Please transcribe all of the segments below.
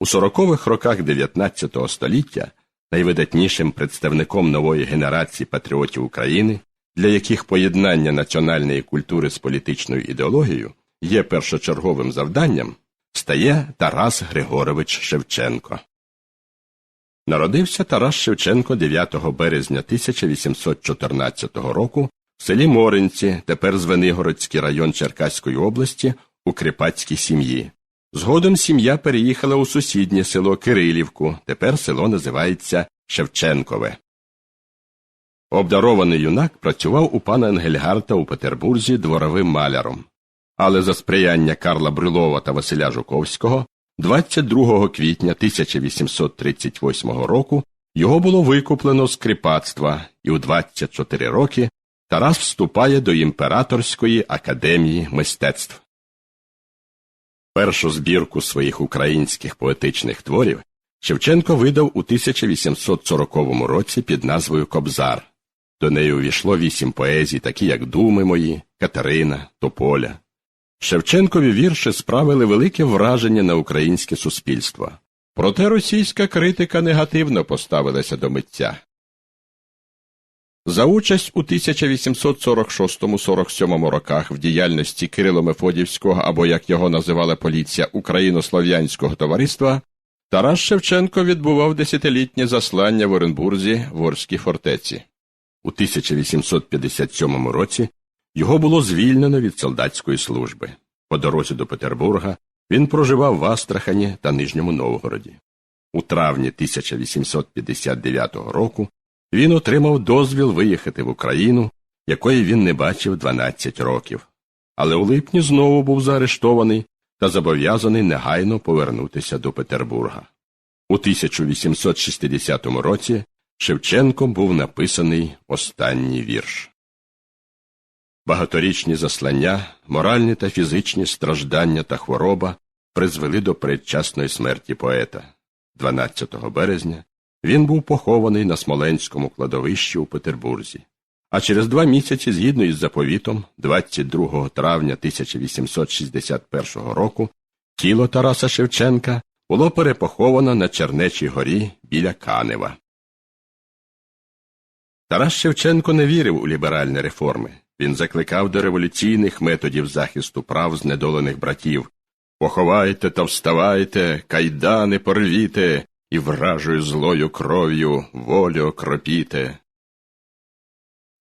У сорокових роках 19 століття найвидатнішим представником нової генерації патріотів України, для яких поєднання національної культури з політичною ідеологією є першочерговим завданням, стає Тарас Григорович Шевченко. Народився Тарас Шевченко 9 березня 1814 року в селі Моринці, тепер Звенигородський район Черкаської області, у кріпацькій сім'ї. Згодом сім'я переїхала у сусіднє село Кирилівку, тепер село називається Шевченкове. Обдарований юнак працював у пана Енгельгарта у Петербурзі дворовим маляром. Але за сприяння Карла Брилова та Василя Жуковського 22 квітня 1838 року його було викуплено з кріпацтва, і у 24 роки Тарас вступає до Імператорської академії мистецтв. Першу збірку своїх українських поетичних творів Шевченко видав у 1840 році під назвою Кобзар. До неї увійшло вісім поезій, такі як Думи мої, Катерина, Тополя. Шевченкові вірші справили велике враження на українське суспільство. Проте російська критика негативно поставилася до митця. За участь у 1846-47 роках в діяльності Кирило-Мефодівського або, як його називала поліція, Україно-Слов'янського товариства, Тарас Шевченко відбував десятилітнє заслання в Оренбурзі в Орській фортеці. У 1857 році його було звільнено від солдатської служби. По дорозі до Петербурга він проживав в Астрахані та Нижньому Новгороді. У травні 1859 року він отримав дозвіл виїхати в Україну, якої він не бачив 12 років. Але у липні знову був заарештований та зобов'язаний негайно повернутися до Петербурга. У 1860 році Шевченком був написаний останній вірш. Багаторічні заслання, моральні та фізичні страждання та хвороба призвели до передчасної смерті поета. 12 березня він був похований на Смоленському кладовищі у Петербурзі. А через два місяці, згідно із заповітом, 22 травня 1861 року, тіло Тараса Шевченка було перепоховано на Чернечій горі біля Канева. Тарас Шевченко не вірив у ліберальні реформи. Він закликав до революційних методів захисту прав знедолених братів. Поховайте та вставайте, кайдани порвіте, і вражою злою кров'ю волю окропіте.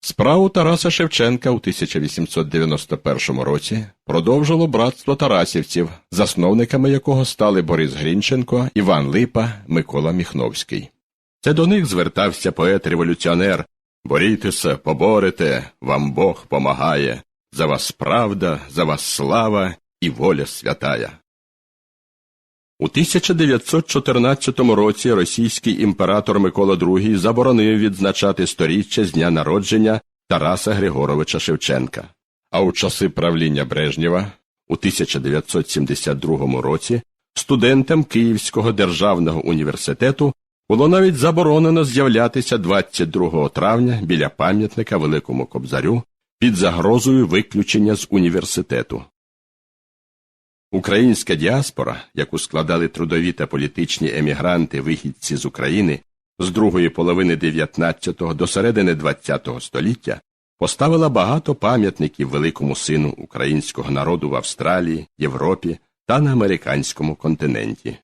Справу Тараса Шевченка у 1891 році продовжило братство Тарасівців, засновниками якого стали Борис Грінченко, Іван Липа, Микола Міхновський. Це до них звертався поет-революціонер Борітеся, поборете, вам Бог помагає, за вас правда, за вас слава і воля святая. У 1914 році російський імператор Микола II заборонив відзначати сторіччя з дня народження Тараса Григоровича Шевченка. А у часи правління Брежнєва у 1972 році студентам Київського державного університету було навіть заборонено з'являтися 22 травня біля пам'ятника Великому Кобзарю під загрозою виключення з університету. Українська діаспора, яку складали трудові та політичні емігранти вихідці з України з другої половини 19-го до середини 20-го століття, поставила багато пам'ятників великому сину українського народу в Австралії, Європі та на американському континенті.